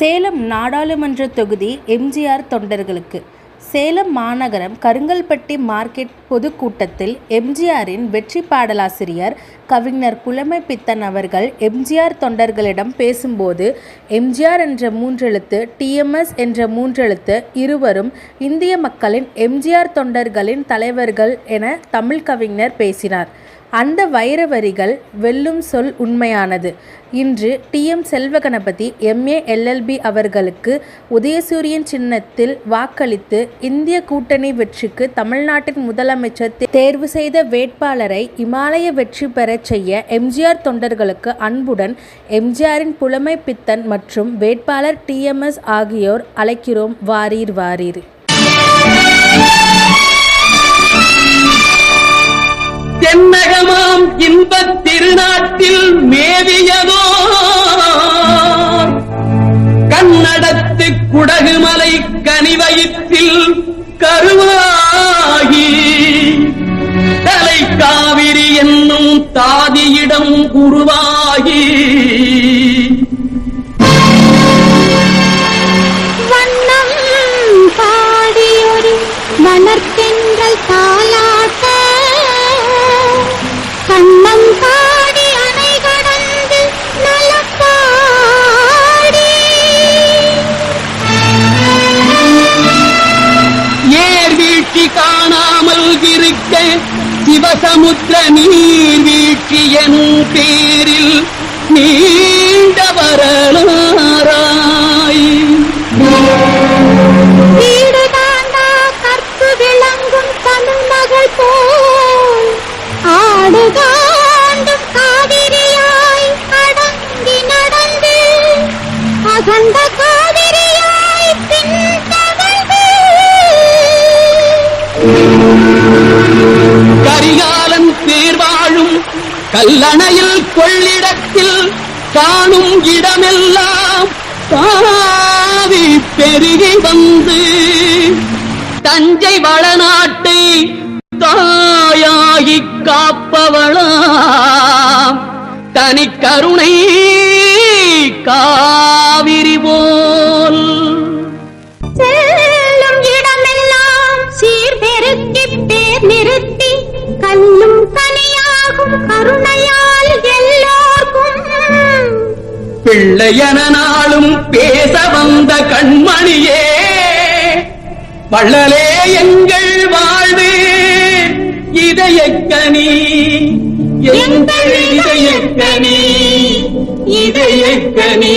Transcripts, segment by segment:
சேலம் நாடாளுமன்ற தொகுதி எம்ஜிஆர் தொண்டர்களுக்கு. சேலம் மாநகரம் கருங்கல்பட்டி மார்க்கெட் பொதுக்கூட்டத்தில் எம்ஜிஆரின் வெற்றி பாடலாசிரியர் கவிஞர் புலமை பித்தன் அவர்கள் எம்ஜிஆர் தொண்டர்களிடம் பேசும்போது எம்ஜிஆர் என்ற மூன்றெழுத்து டிஎம்எஸ் என்ற மூன்றெழுத்து இருவரும் இந்திய மக்களின் எம்ஜிஆர் தொண்டர்களின் தலைவர்கள் என தமிழ் கவிஞர் பேசினார். அந்த வைர வரிகள் வெல்லும் சொல் உண்மையானது. இன்று T. M. Selvaganapathi M A LLB அவர்களுக்கு உதயசூரியன் சின்னத்தில் வாக்களித்து இந்திய கூட்டணி வெற்றிக்கு தமிழ்நாட்டின் முதலமைச்சர் தேர்வு செய்த வேட்பாளரை இமாலய வெற்றி பெறச் செய்ய எம்ஜிஆர் தொண்டர்களுக்கு அன்புடன் எம்ஜிஆரின் புலமை பித்தன் மற்றும் வேட்பாளர் டிஎம்எஸ் ஆகியோர் அழைக்கிறோம். வாரீர் வாரீர். தென்னகமாம் இன்பத் திருநாட்டில் மேவியதோ? கன்னடத்து குடகுமலை கனிவயிற்றில் கருவாகி தலை காவிரி என்னும் தாதியிடம் உருவாகி காணாமல் சிவசமுத்திர நீர் வீழ்ச்சி எனும் பேரில் நீண்ட வரலாராய் கல்லணையில் கொள்ளிடத்தில் காணும் இடமெல்லாம் தாவி பெருகி வந்து தஞ்சை வளநாட்டை தாயாகி காப்பவளாம். தனி கருணை காவிரி போல் கருணையால் எல்லோர்க்கும். பிள்ளையன நாளும் பேச வந்த கண்மணியே வள்ளலே எங்கள் வாழ்வு இதயக்கனி எங்கள் இதயக்கனி இதயக்கனி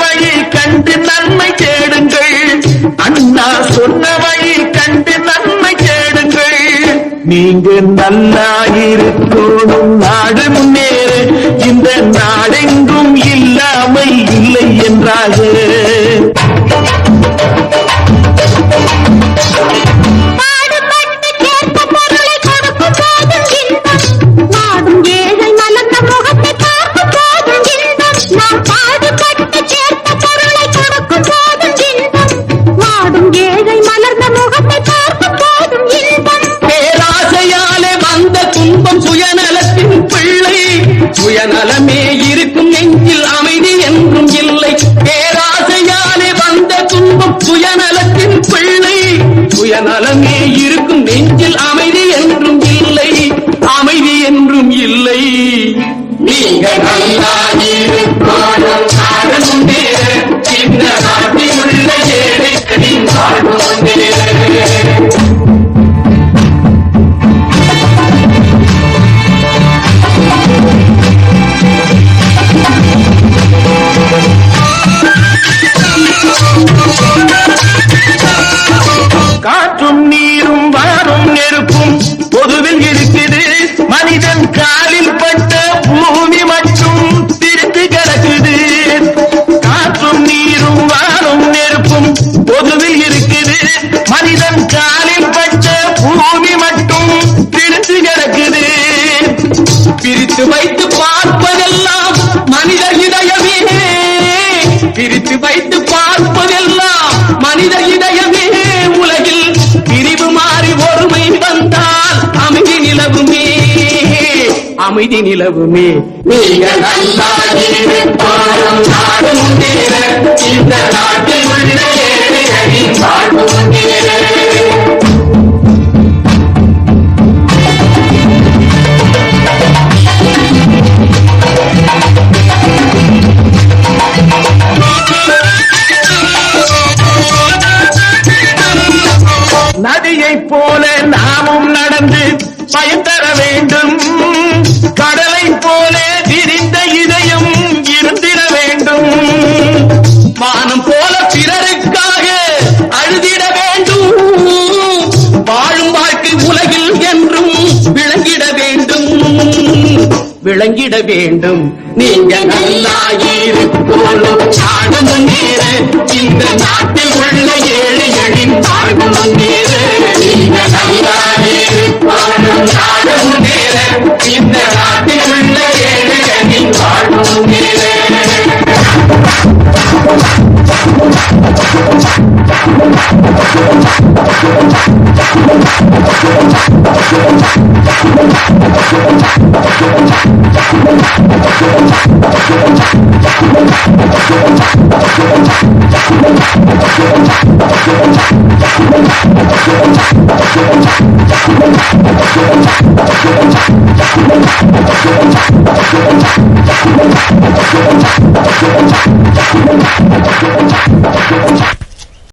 சொன்ன கண்டு நன்மை தேடுங்கள். அண்ணா சொன்ன கண்டு நன்மை தேடுங்கள். நீங்க நல்லா இருக்கணும் நாடு முன்னேற. இந்த நாடெங்கும் இல்லாமல் இல்லை என்றாக சுயநலமே அமைதி நிலவுமே. நதியைப் போல நாமும் நடந்து பயன் தர வேண்டும். கடலை போல திரிந்த இதயம் இருந்திட வேண்டும். வானம் போல பிறருக்காக அழுதிட வேண்டும். வாழும் வாழ்க்கை உலகில் என்றும் விளங்கிட வேண்டும். விளங்கிட வேண்டும். நீங்க நல்லா இருக்கணும் நாடு இந்த நாட்டில் உள்ள ஏழைகளின் வாழ்வு முன்னேற நீங்க நல்லா இருக்கணும் நாடு முன்னேற இந்த நாட்டில் உள்ள ஏழைகளின் வாழ்வு முன்னேற